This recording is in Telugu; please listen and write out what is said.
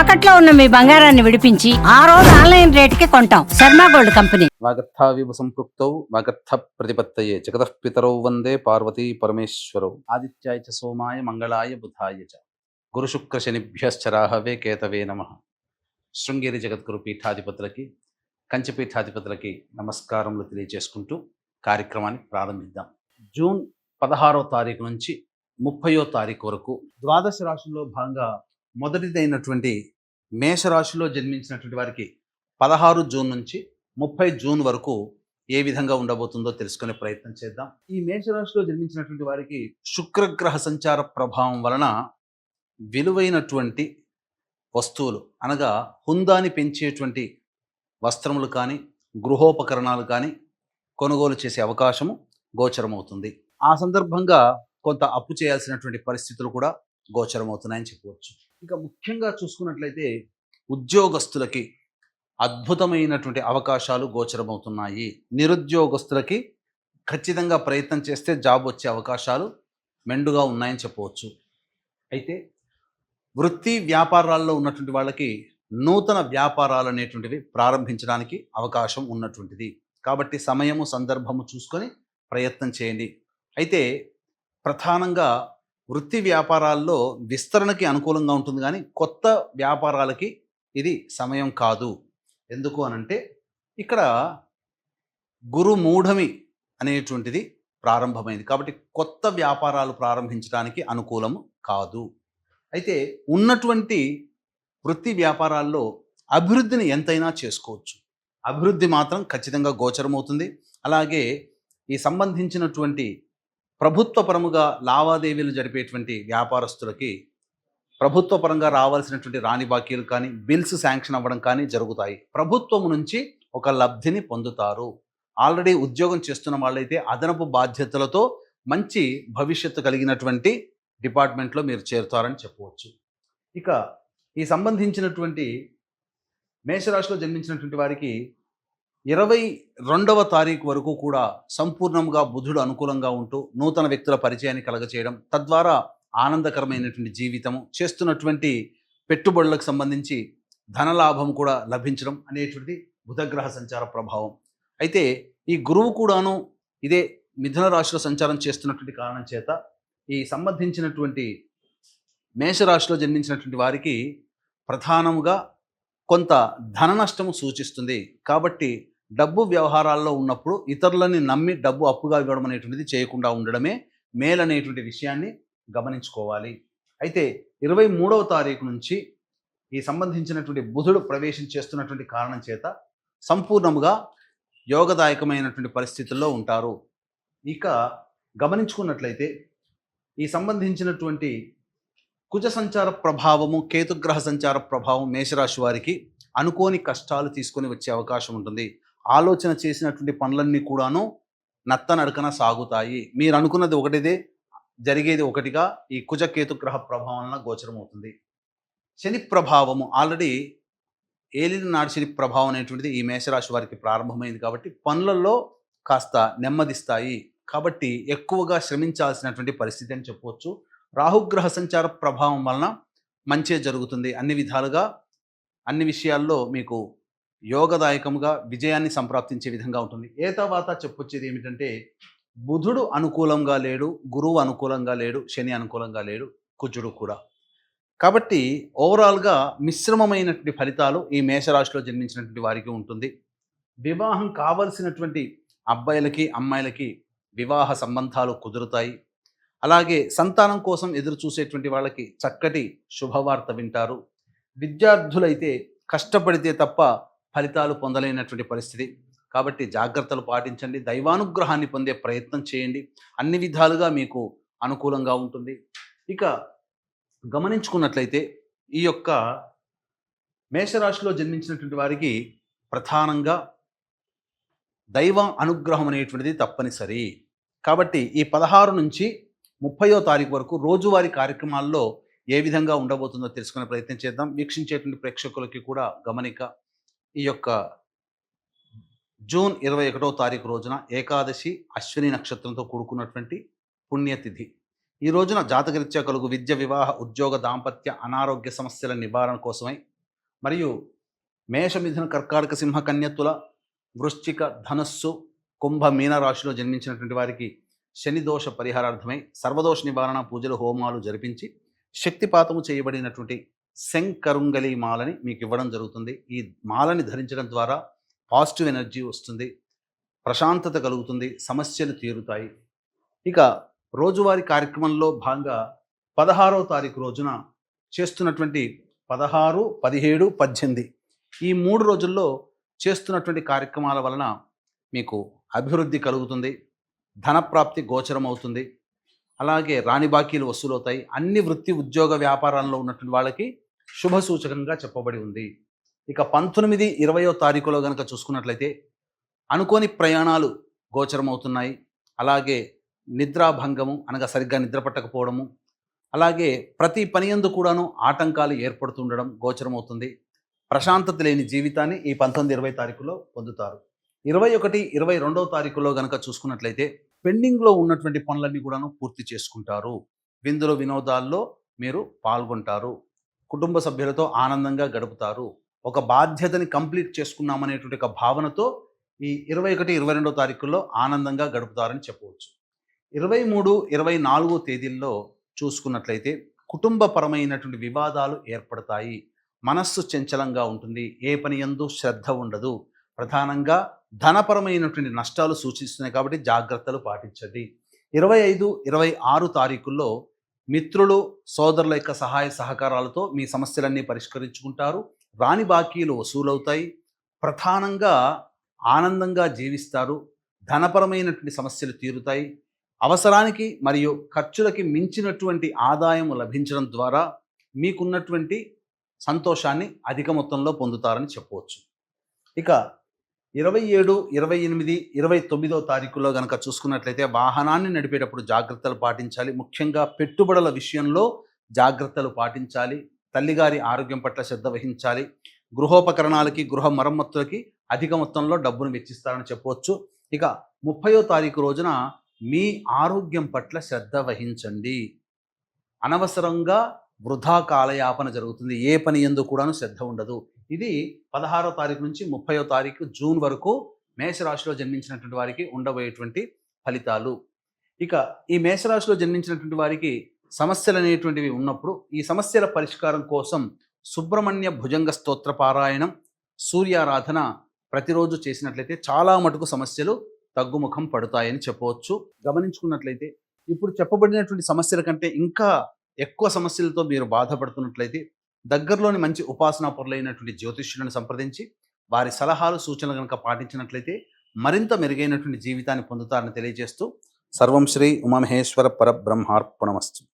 తాకట్లో ఉన్న మీ బంగారాన్ని విడిపించి ఆ రోజు ఆన్లైన్ రేటుకి కొంటాం. Sharma gold company. వాగర్థావివ సంపృక్తౌ వాగర్థ ప్రతిపత్తయే జగతః పితరౌ వందే పార్వతీ పరమేశ్వరౌ. ఆదిత్యాయ చ సోమాయ మంగళాయ బుధాయ చ. గురుశుక్ర శనిభ్యశ్చరాహవే కేతవే నమ. శృంగేరి జగద్గురు పీఠాధిపతులకి కంచి పీఠాధిపతులకి నమస్కారములు తెలియజేసుకుంటూ కార్యక్రమాన్ని ప్రారంభిద్దాం. జూన్ పదహారో తారీఖు నుంచి ముప్పయో తారీఖు వరకు ద్వాదశ రాశుల్లో భాగంగా మొదటిదైనటువంటి మేషరాశిలో జన్మించినటువంటి వారికి పదహారు జూన్ నుంచి ముప్పై జూన్ వరకు ఏ విధంగా ఉండబోతుందో తెలుసుకునే ప్రయత్నం చేద్దాం. ఈ మేషరాశిలో జన్మించినటువంటి వారికి శుక్రగ్రహ సంచార ప్రభావం వలన విలువైనటువంటి వస్తువులు అనగా హుందాని పెంచేటువంటి వస్త్రములు కానీ గృహోపకరణాలు కానీ కొనుగోలు చేసే అవకాశము గోచరమవుతుంది. ఆ సందర్భంగా కొంత అప్పు చేయాల్సినటువంటి పరిస్థితులు కూడా గోచరమవుతున్నాయని చెప్పవచ్చు. ఇక ముఖ్యంగా చూసుకున్నట్లయితే ఉద్యోగస్తులకి అద్భుతమైనటువంటి అవకాశాలు గోచరమవుతున్నాయి. నిరుద్యోగస్తులకి ఖచ్చితంగా ప్రయత్నం చేస్తే జాబ్ వచ్చే అవకాశాలు మెండుగా ఉన్నాయని చెప్పవచ్చు. అయితే వృత్తి వ్యాపారాల్లో ఉన్నటువంటి వాళ్ళకి నూతన వ్యాపారాలు అనేటువంటివి ప్రారంభించడానికి అవకాశం ఉన్నటువంటిది. కాబట్టి సమయము సందర్భము చూసుకొని ప్రయత్నం చేయండి. అయితే ప్రధానంగా వృత్తి వ్యాపారాల్లో విస్తరణకి అనుకూలంగా ఉంటుంది కానీ కొత్త వ్యాపారాలకి ఇది సమయం కాదు. ఎందుకు అనంటే ఇక్కడ గురు మూఢమి అనేటువంటిది ప్రారంభమైంది. కాబట్టి కొత్త వ్యాపారాలు ప్రారంభించడానికి అనుకూలము కాదు. అయితే ఉన్నటువంటి వృత్తి వ్యాపారాల్లో అభివృద్ధిని ఎంతైనా చేసుకోవచ్చు. అభివృద్ధి మాత్రం ఖచ్చితంగా గోచరమవుతుంది. అలాగే ఈ సంబంధించినటువంటి ప్రభుత్వ పరముగా లావాదేవీలు జరిపేటువంటి వ్యాపారస్తులకి ప్రభుత్వ పరంగా రావాల్సినటువంటి రాణి బాకీలు కానీ బిల్స్ శాంక్షన్ అవ్వడం కానీ జరుగుతాయి. ప్రభుత్వం నుంచి ఒక లబ్ధిని పొందుతారు. ఆల్రెడీ ఉద్యోగం చేస్తున్న వాళ్ళైతే అదనపు బాధ్యతలతో మంచి భవిష్యత్తు కలిగినటువంటి డిపార్ట్మెంట్లో మీరు చేరుతారని చెప్పవచ్చు. ఇక ఈ సంబంధించినటువంటి మేషరాశిలో జన్మించినటువంటి వారికి ఇరవై రెండవ తారీఖు వరకు కూడా సంపూర్ణంగా బుధుడు అనుకూలంగా ఉంటూ నూతన వ్యక్తుల పరిచయాన్ని కలగచేయడం తద్వారా ఆనందకరమైనటువంటి జీవితము చేస్తున్నటువంటి పెట్టుబడులకు సంబంధించి ధనలాభం కూడా లభించడం అనేటువంటిది బుధగ్రహ సంచార ప్రభావం. అయితే ఈ గురువు కూడాను ఇదే మిథున రాశిలో సంచారం చేస్తున్నటువంటి కారణం చేత ఈ సంబంధించినటువంటి మేషరాశిలో జన్మించినటువంటి వారికి ప్రధానముగా కొంత ధన నష్టము సూచిస్తుంది. కాబట్టి డబ్బు వ్యవహారాల్లో ఉన్నప్పుడు ఇతరులని నమ్మి డబ్బు అప్పుగా ఇవ్వడం అనేటువంటిది చేయకుండా ఉండడమే మేలనేటువంటి విషయాన్ని గమనించుకోవాలి. అయితే ఇరవై మూడవ తారీఖు నుంచి ఈ సంబంధించినటువంటి బుధుడు ప్రవేశం చేస్తున్నటువంటి కారణం చేత సంపూర్ణముగా యోగదాయకమైనటువంటి పరిస్థితుల్లో ఉంటారు. ఇక గమనించుకున్నట్లయితే ఈ సంబంధించినటువంటి కుజ సంచార ప్రభావము కేతుగ్రహ సంచార ప్రభావం మేషరాశి వారికి అనుకోని కష్టాలు తీసుకొని వచ్చే అవకాశం ఉంటుంది. ఆలోచన చేసినటువంటి పనులన్నీ కూడాను నత్తనడకన సాగుతాయి. మీరు అనుకున్నది ఒకటిదే జరిగేది ఒకటిగా ఈ కుజకేతు గ్రహ ప్రభావం వలన గోచరం అవుతుంది శని ప్రభావము ఆల్రెడీ ఏలిన నాడు శని ప్రభావం అనేటువంటిది ఈ మేషరాశి వారికి ప్రారంభమైంది కాబట్టి పనులలో కాస్త నెమ్మదిస్తాయి. కాబట్టి ఎక్కువగా శ్రమించాల్సినటువంటి పరిస్థితి అని చెప్పవచ్చు రాహుగ్రహ సంచార ప్రభావం వలన మంచే జరుగుతుంది. అన్ని విధాలుగా అన్ని విషయాల్లో మీకు యోగదాయకముగా విజయాన్ని సంప్రాప్తించే విధంగా ఉంటుంది. ఏ తర్వాత చెప్పొచ్చేది ఏమిటంటే బుధుడు అనుకూలంగా లేడు గురువు అనుకూలంగా లేడు శని అనుకూలంగా లేడు కుజుడు కూడా. కాబట్టి ఓవరాల్గా మిశ్రమమైనటువంటి ఫలితాలు ఈ మేషరాశిలో జన్మించినటువంటి వారికి ఉంటుంది. వివాహం కావలసినటువంటి అబ్బాయిలకి అమ్మాయిలకి వివాహ సంబంధాలు కుదురుతాయి. అలాగే సంతానం కోసం ఎదురు చూసేటువంటి వాళ్ళకి చక్కటి శుభవార్త వింటారు. విద్యార్థులైతే కష్టపడితే తప్ప ఫలితాలు పొందలేనటువంటి పరిస్థితి. కాబట్టి జాగ్రత్తలు పాటించండి. దైవానుగ్రహాన్ని పొందే ప్రయత్నం చేయండి. అన్ని విధాలుగా మీకు అనుకూలంగా ఉంటుంది. ఇక గమనించుకున్నట్లయితే ఈ యొక్క మేషరాశిలో జన్మించినటువంటి వారికి ప్రధానంగా దైవ అనుగ్రహం అనేటువంటిది తప్పనిసరి. కాబట్టి ఈ పదహారు నుంచి ముప్పయో తారీఖు వరకు రోజువారీ కార్యక్రమాల్లో ఏ విధంగా ఉండబోతుందో తెలుసుకునే ప్రయత్నం చేద్దాం. వీక్షించేటువంటి ప్రేక్షకులకి కూడా గమనిక ఈ యొక్క జూన్ ఇరవై ఒకటో తారీఖు రోజున ఏకాదశి అశ్విని నక్షత్రంతో కూడుకున్నటువంటి పుణ్యతిథి. ఈ రోజున జాతకరీత్యా కలుగు విద్య వివాహ ఉద్యోగ దాంపత్య అనారోగ్య సమస్యల నివారణ కోసమై మరియు మేషమిథున కర్కాటక సింహ కన్యత్తుల వృశ్చిక ధనస్సు కుంభ మీన రాశిలో జన్మించినటువంటి వారికి శనిదోష పరిహారార్థమై సర్వదోష నివారణ పూజలు హోమాలు జరిపించి శక్తిపాతము చేయబడినటువంటి శంకరుంగలి మాలని మీకు ఇవ్వడం జరుగుతుంది. ఈ మాలని ధరించడం ద్వారా పాజిటివ్ ఎనర్జీ వస్తుంది. ప్రశాంతత కలుగుతుంది. సమస్యలు తీరుతాయి. ఇక రోజువారీ కార్యక్రమంలో భాగంగా పదహారవ తారీఖు రోజున చేస్తున్నటువంటి పదహారు పదిహేడు పద్దెనిమిది ఈ మూడు రోజుల్లో చేస్తున్నటువంటి కార్యక్రమాల వలన మీకు అభివృద్ధి కలుగుతుంది. ధనప్రాప్తి గోచరం అవుతుంది అలాగే రాణి బాకీలు వసూలవుతాయి. అన్ని వృత్తి ఉద్యోగ వ్యాపారాల్లో ఉన్నటువంటి వాళ్ళకి శుభ సూచకంగా చెప్పబడి ఉంది. ఇక పంతొమ్మిది ఇరవయో తారీఖులో కనుక చూసుకున్నట్లయితే అనుకోని ప్రయాణాలు గోచరమవుతున్నాయి. అలాగే నిద్రాభంగము అనగా సరిగ్గా నిద్ర పట్టకపోవడము అలాగే ప్రతి పని యందు కూడాను ఆటంకాలు ఏర్పడుతుండడం గోచరమవుతుంది. ప్రశాంతత లేని జీవితాన్ని ఈ పంతొమ్మిది ఇరవై తారీఖులో పొందుతారు. ఇరవై ఒకటి ఇరవై రెండవ తారీఖులో గనక చూసుకున్నట్లయితే పెండింగ్లో ఉన్నటువంటి పనులన్నీ కూడాను పూర్తి చేసుకుంటారు. విందులో వినోదాల్లో మీరు పాల్గొంటారు. కుటుంబ సభ్యులతో ఆనందంగా గడుపుతారు. ఒక బాధ్యతని కంప్లీట్ చేసుకున్నామనేటువంటి ఒక భావనతో ఈ ఇరవై ఒకటి ఇరవై రెండో తారీఖుల్లో ఆనందంగా గడుపుతారని చెప్పవచ్చు. ఇరవై మూడు ఇరవై నాలుగో తేదీల్లో చూసుకున్నట్లయితే కుటుంబపరమైనటువంటి వివాదాలు ఏర్పడతాయి. మనస్సు చంచలంగా ఉంటుంది. ఏ పని ఎందు శ్రద్ధ ఉండదు. ప్రధానంగా ధనపరమైనటువంటి నష్టాలు సూచిస్తున్నాయి కాబట్టి జాగ్రత్తలు పాటించండి. ఇరవై ఐదు ఇరవై ఆరు తారీఖుల్లో మిత్రులు సోదరుల యొక్క సహాయ సహకారాలతో మీ సమస్యలన్నీ పరిష్కరించుకుంటారు. రాని బాకీలు వసూలవుతాయి. ప్రధానంగా ఆనందంగా జీవిస్తారు. ధనపరమైనటువంటి సమస్యలు తీరుతాయి. అవసరానికి మరియు ఖర్చులకి మించినటువంటి ఆదాయం లభించడం ద్వారా మీకున్నటువంటి సంతోషాన్ని అధిక మొత్తంలో పొందుతారని చెప్పవచ్చు. ఇక ఇరవై ఏడు ఇరవై ఎనిమిది ఇరవై తొమ్మిదో తారీఖులో కనుక చూసుకున్నట్లయితే వాహనాన్ని నడిపేటప్పుడు జాగ్రత్తలు పాటించాలి. ముఖ్యంగా పెట్టుబడుల విషయంలో జాగ్రత్తలు పాటించాలి. తల్లిగారి ఆరోగ్యం పట్ల శ్రద్ధ వహించాలి. గృహోపకరణాలకి గృహ మరమ్మతులకి అధిక మొత్తంలో డబ్బును వెచ్చిస్తారని చెప్పవచ్చు. ఇక ముప్పయో తారీఖు రోజున మీ ఆరోగ్యం పట్ల శ్రద్ధ వహించండి. అనవసరంగా వృధా కాలయాపన జరుగుతుంది. ఏ పని ఎందు కూడాను శ్రద్ధ ఉండదు. ఇది పదహారో తారీఖు నుంచి ముప్పయో తారీఖు జూన్ వరకు మేషరాశిలో జన్మించినటువంటి వారికి ఉండబోయేటువంటి ఫలితాలు. ఇక ఈ మేషరాశిలో జన్మించినటువంటి వారికి సమస్యలు అనేటువంటివి ఉన్నప్పుడు ఈ సమస్యల పరిష్కారం కోసం సుబ్రహ్మణ్య భుజంగ స్తోత్ర పారాయణం సూర్యారాధన ప్రతిరోజు చేసినట్లయితే చాలా మటుకు సమస్యలు తగ్గుముఖం పడతాయని చెప్పవచ్చు. గమనించుకున్నట్లయితే ఇప్పుడు చెప్పబడినటువంటి సమస్యల కంటే ఇంకా ఎక్కువ సమస్యలతో మీరు బాధపడుతున్నట్లయితే దగ్గరలోని మంచి ఉపాసనా పొరలైనటువంటి జ్యోతిష్యులను సంప్రదించి వారి సలహాలు సూచనలు కనుక పాటించినట్లయితే మరింత మెరుగైనటువంటి జీవితాన్ని పొందుతారని తెలియజేస్తూ సర్వం శ్రీ ఉమామహేశ్వర పరబ్రహ్మార్పణమస్తు.